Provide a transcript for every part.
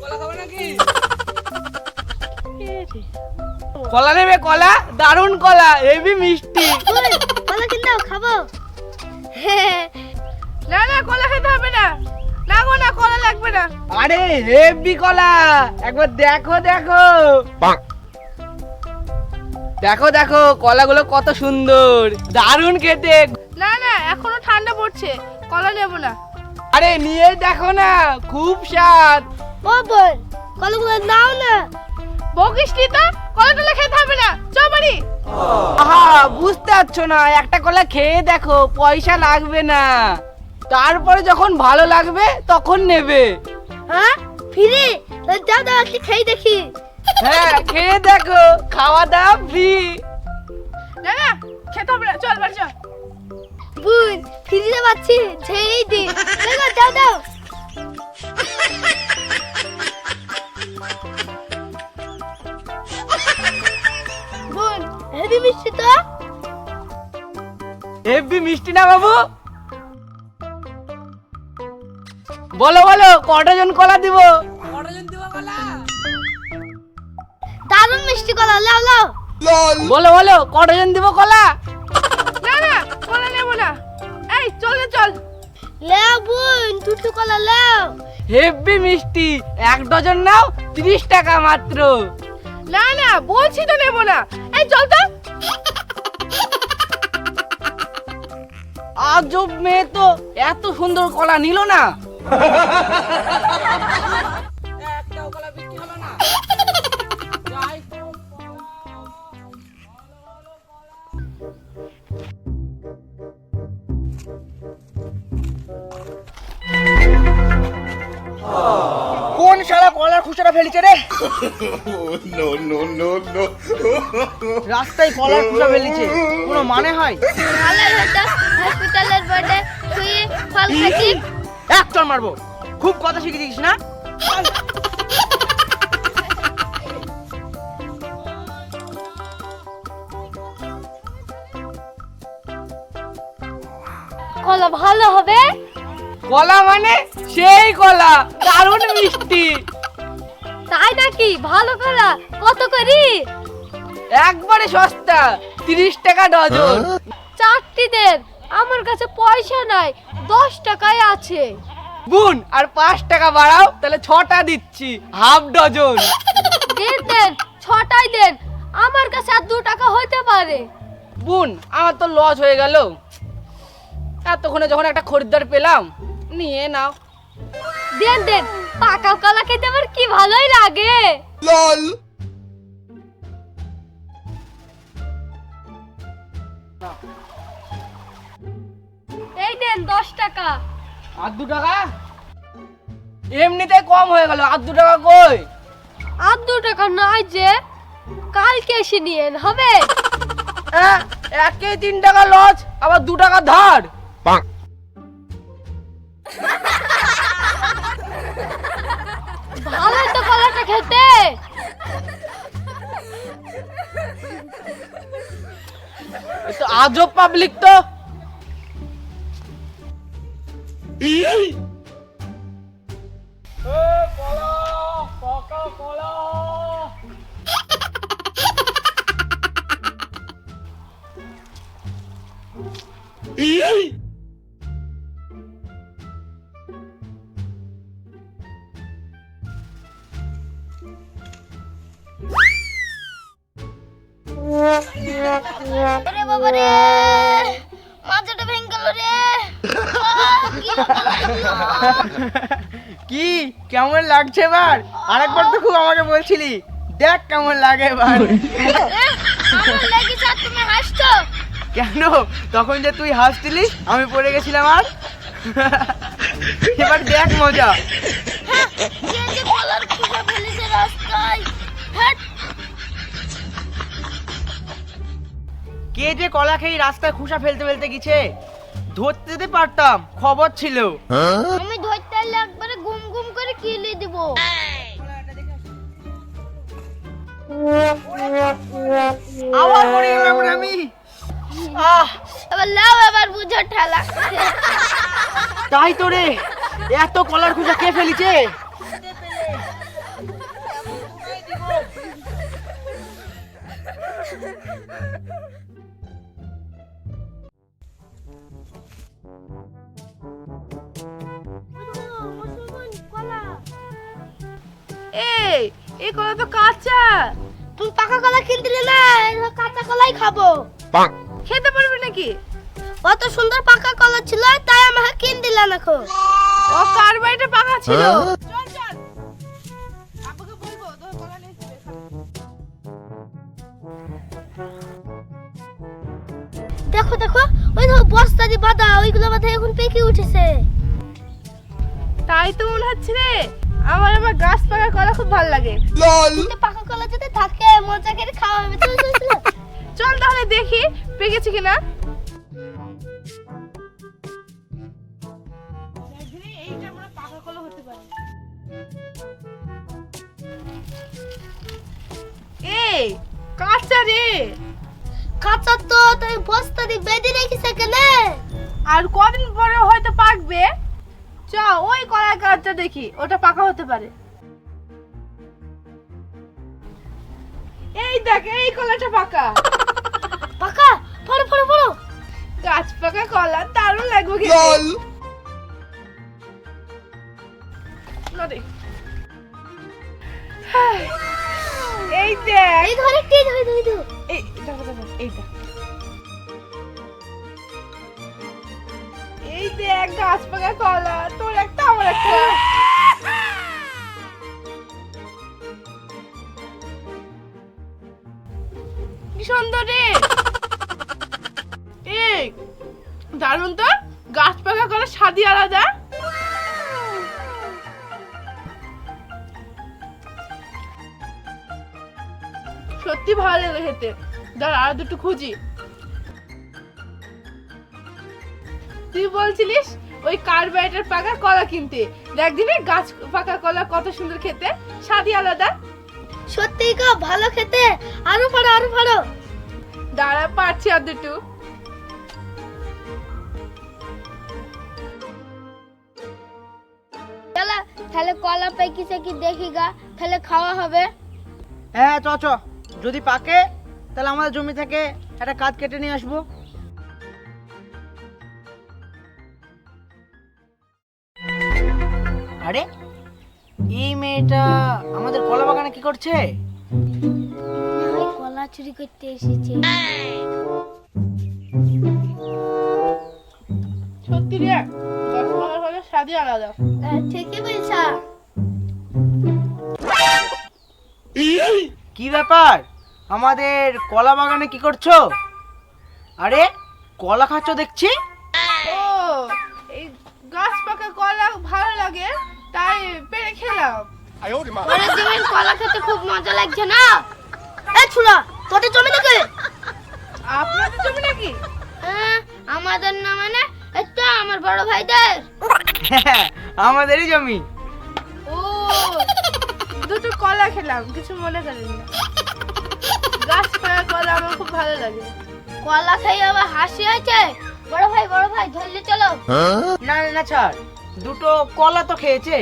কলা খাবে নাকি? কলা নেবে কলা? দারুণ কলা হেভি মিষ্টি। কলা কিনে দাও খাব? না না কলা খেতে হবে না। না গো না কলা লাগবে না। আরে হেভি কলা। একবার দেখো দেখো। দেখো দেখো কলাগুলো কত সুন্দর। দারুণ খেতে। না না এখনও ঠান্ডা পড়ছে। কলা নেব না। আরে নিয়ে দেখো না খুব স্বাদ। ও বোন কলাগুলো নাও না। বকিস নি তো? কলা টলা খেতে হবে না। চ বাড়ি। আহা বুঝতে পারছ না একটা কলা খেয়ে দেখো পয়সা লাগবে না। তারপরে যখন ভালো লাগবে তখন নেবে। হ্যাঁ? ফিরে? যাও দাও একটু খেয়ে দেখি। হ্যাঁ খেয়ে দেখো খাওয়া দাওয়া ফ্রি না না খেতে হবে না চল বাড়ি চল। বোন ফিরে পাচ্ছি ছেড়েই দি। দেখো যাও দাও বোন হেভি মিষ্টি তো? হেভি মিষ্টি না বাবু? বলো বলো কটা জন কলা দিব? কটা দিব কলা দারুণ মিষ্টি কলা লাও লাও। বলো বলো কটা জন দিব কলা? না না কলা নেব না। এই চল চল। লাও বোন দুটো কলা লাও। হেভি মিষ্টি। এক ডজন নাও তিরিশ টাকা মাত্র। না না বলছি তো নেব না। এই চল তো। আজব মেয়ে তো এত সুন্দর কলা নিল না। ফেলেছে রে। No, no, no, no. রাস্তায় কলার খুচরা ফেলেছে। কোনো মানে হয়? ভালো হতো। হসপিটালের শুয়ে ফল খাচ্ছি। এক চল মারবো। খুব কথা শিখেছিস না? কলা ভালো হবে? কলা মানে সেই কলা দারুণ মিষ্টি। নাকি ভালো কলা কত করি? একবারে সস্তা। তিরিশ টাকা ডজন। চারটি দেন আমার কাছে পয়সা নাই। দশ টাকায় আছে। বুন আর পাঁচ টাকা বাড়াও তাহলে ছটা দিচ্ছি। Half dozen. দেন দেন। ছটাই দেন। আমার কাছে আর দু টাকা হইতে পারে। বুন আমার তো লস হয়ে গেল। এতক্ষণে যখন একটা খরিদ্দার পেলাম নিয়ে নাও। দেন দেন। পাকা কলা খেতে আমার কি ভালোই লাগে। LOL. এই দেন দশ টাকা। আর দু টাকা? এমনিতে কম হয়ে গেল আর দু টাকা কই? আর দু টাকা নাই যে কালকে এসে নিয়েন হবে? হ্যাঁ একে তিন টাকা লজ আবার দু টাকা ধার। আজব পাবলিক তো। আরে বাবা রে। মাথাটা ভেঙে গেল রে। কি? কেমন লাগছে এবার? আরেকবার তো খুব আমাকে বলছিলি দেখ কেমন লাগে এবার। আমার তুমি হাসছো? কেন? তখন যে তুই হাসছিলি আমি পড়ে গেছিলাম আর। এবার দেখ মজা। কে যে কলা খেয়ে রাস্তায় খুসা ফেলতে ফেলতে গেছে। ধরতে যেতে পারতাম খবর ছিল। আমি ধরতে এলে একবারে গুম গুম করে কিলে দিব। আবার পড়ে গেলাম আমি। আহ! এবার লাও আবার বুঝো ঠালা। তাই তো রে এত কলার খুঁজা কে ফেলিছে? কলা তো কাঁচা। তুমি পাকা কলা কিনে দিলে না কাঁচা কলাই খাব। খেতে পারবে নাকি? অত সুন্দর পাকা কলা ছিল তাই আমাকে কিনে দিলাম এখন। ও কার বাড়িতে পাকা ছিল? চল চল। আব্বুকে বলব তোর কলা নিয়ে চলে এসো। দেখো দেখো ওই দেখো বস্তা দিয়ে বাঁধা ওইগুলো বাঁধা এখন পেকে উঠেছে। তাই তো মনে হচ্ছে রে। আমার আবার গাছ পাকা কলা খুব ভালো লাগে। কিন্তু পাকা কলা যদি থাকে মজা করে খাওয়া হবে চল চল চল। চল তাহলে দেখি পেকেছে কিনা? এইটা আমরা পাকা কলা হতে পারে এই কাঁচা রে। কাঁচা তো তুই বস্তা দিয়ে বেঁধে রেখেছে কেনে? আর কদিন পরে হয়তো পাকবে। চ ওই কলা গাছটা দেখি ওটা পাকা হতে পারে। এই দেখ এই কলাটা পাকা। পাকা? পড়ো পড়ো পড়ো। গাছ পাকা কলা দারুণ লাগবে খেতে। LOL এই দেখ। এই ধরে টি ধরে ধরে ধরে। এই দেখো দেখো এইটা এই দেখ গাছ পাকা কলা। কি সুন্দর রে। এই তো। গাছ আলাদা। সত্যি ভালো লাগে খেতে। দাঁড়া, আর দুটো খুঁজি। তুই বলছিলিস ওই কার্বাইটের পাকা কলা কিনতে। দেখ দিনে গাছ পাকা কলা কত সুন্দর খেতে। স্বাদই আলাদা। সত্যি গো ভালো খেতে। আরও পারো আরও পারো। দাঁড়া পারছি আর দুটো চলা তাহলে কলা পেকিছে কি দেখি গা তাহলে খাওয়া হবে। হ্যাঁ চ চ। যদি পাকে তাহলে আমাদের জমি থেকে একটা কাঠ কেটে নিয়ে আসব। মেয়েটা আমাদের কলা বাগানে কি করছে? কলা চুরি করতে এসেছে। সত্যি রে স্বাদই আলাদা। হ্যাঁ, ঠিকই বলছা। কি ব্যাপার? আমাদের কলা বাগানে কি করছ? আরে কলা খাচ্ছ দেখছি? ও এই গাছ পাকা কলা ভালো লাগে তাই পেরে খেলাম। পরের দিন কলা খেতে খুব মজা লাগছে না? এই ছুড়া তোদের জমি নাকি? আপনাদের জমি নাকি? হ্যাঁ আমাদের না মানে এটা আমার বড় ভাইদের। আমাদেরই জমি। ও দুটো কলা খেলাম কিছু মনে করেন না। গাছ পাকা কলা আমার খুব ভালো লাগে। কলা খাই আবার হাসি হয়েছে? বড় ভাই বড় ভাই ধরলে চলো। না না না ছাড়। দুটো কলা তো খেয়েছে।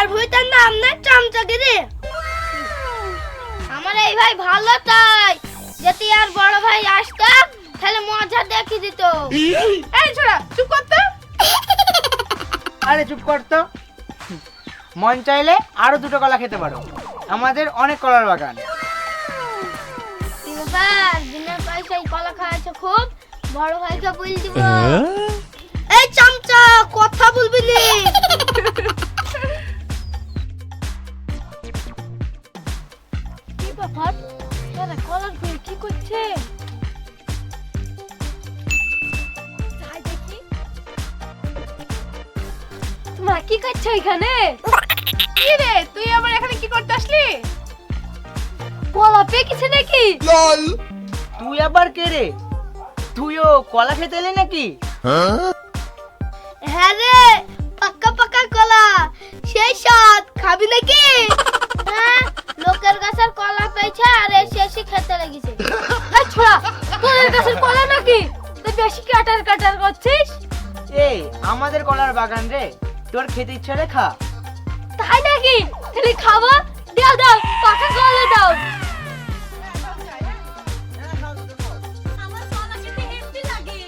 চার ভুইটার নাম না চামচাগিরি। আমার এই ভাই ভালো তাই। যদি আর বড় ভাই আসতাম তাহলে মজা দেখি দিত। এই ছোড়া চুপ করতে আরে চুপ কর তো। মন চাইলে আরও দুটো কলা খেতে পারো। আমাদের অনেক কলার বাগান। ব্যাপার বিনা পয়সায় কলা খাওয়াচ্ছে খুব বড় ভাইকে বল দিব। এই চামচা কথা বলবি নি। ব্যাপার তারা কলার ফুল কি করছে? যাই দেখি। তোমরা কি করছ এখানে? কি রে তুই আবার এখানে কি করতে আসলি? কলা পেকেছে নাকি? LOL তুই আবার কে রে? তুইও কলা খেতে এলি নাকি? হ্যাঁ রে পাক্কা পাক্কা কলা। সেই স্বাদ খাবি নাকি? আমাদের কলার বাগান রে। তোর খেতে ইচ্ছা রে খা। তাই নাকি? তাহলে খাব। দাও দাও পাকা কলা দাও। আমার কলা খেতে লাগে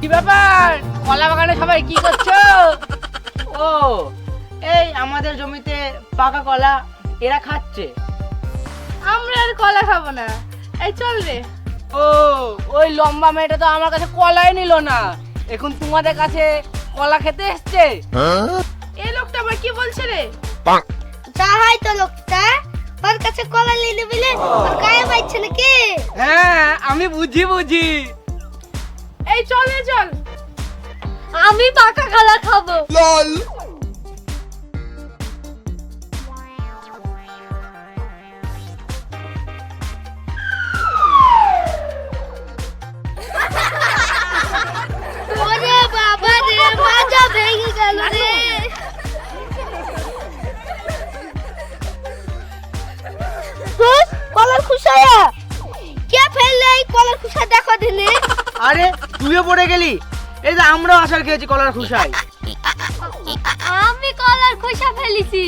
কি ব্যাপার? কলা বাগানে সবাই কি করছ? ও এই আমাদের জমিতে পাকা কলা এরা খাচ্ছে। আমরা আর কলা খাব না। এই চল রে। ও ওই লম্বা মেয়েটা তো আমার কাছে কলাই নিল না। এখন তোমাদের কাছে কলা খেতে এসছে? এই লোকটা আবার কি বলছে রে? যা হয় তো লোকটা। ওর কাছে কলা নিয়ে বলে ওর গায়ে বাইছে নাকি? হ্যাঁ আমি বুঝি বুঝি। এই চল চল। আমি পাকা কলা খাব। LOL গেল রে কলার খুশায়া কে ফেললে এই কলার খুশা দেখো দিনে আরে তুইও পড়ে গেলি? এই যে আমরাও আসার খেয়েছি কলার খুশাই আমি কলার খুশা ফেলেছি।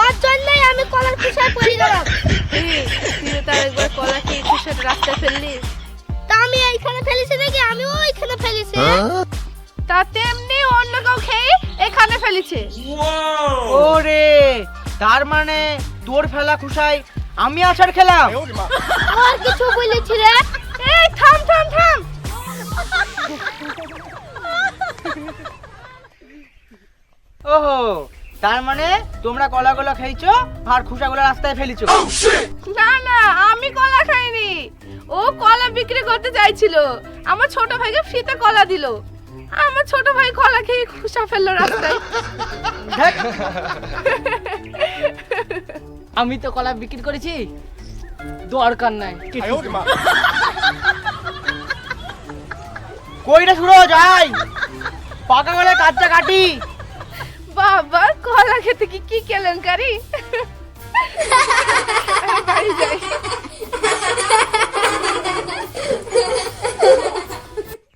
ওর জন্যই আমি কলার খুশায় পড়ে গেলাম। তুই তো তার একবার কলা খেয়ে খুশাতে রাস্তায় ফেললি। তা আমি এইখানে ফেলেছি নাকি? আমি ওইখানে ফেলেছি। তা তেমনি অন্য কেউ খেয়ে এখানে ফেলেছে। ওরে তার মানে তোর ফেলা খুশাই আমি আসার খেলাম? আর কিছু বলেছি রে। এই থাম থাম থাম। ওহো তার মানে তোমরা কলাগুলো খেয়েছো আর খুশাগুলো রাস্তায় ফেলেছো। না না আমি কলা খাইনি। ও কলা বিক্রি করতে চাইছিল। আমার ছোট ভাইকে ফ্রিতে কলা দিল। আমার ছোট ভাই কলা খেয়ে খুশা ফেলল রাস্তায়। আমি তো কলা বিক্রি করেছি দরকার নাই। কইটা শুরু যাই। পাকা গলে কাজটা কাটি। বাবা কলা খেতে কি কি কেলেঙ্কারি আমি বাড়ি যাই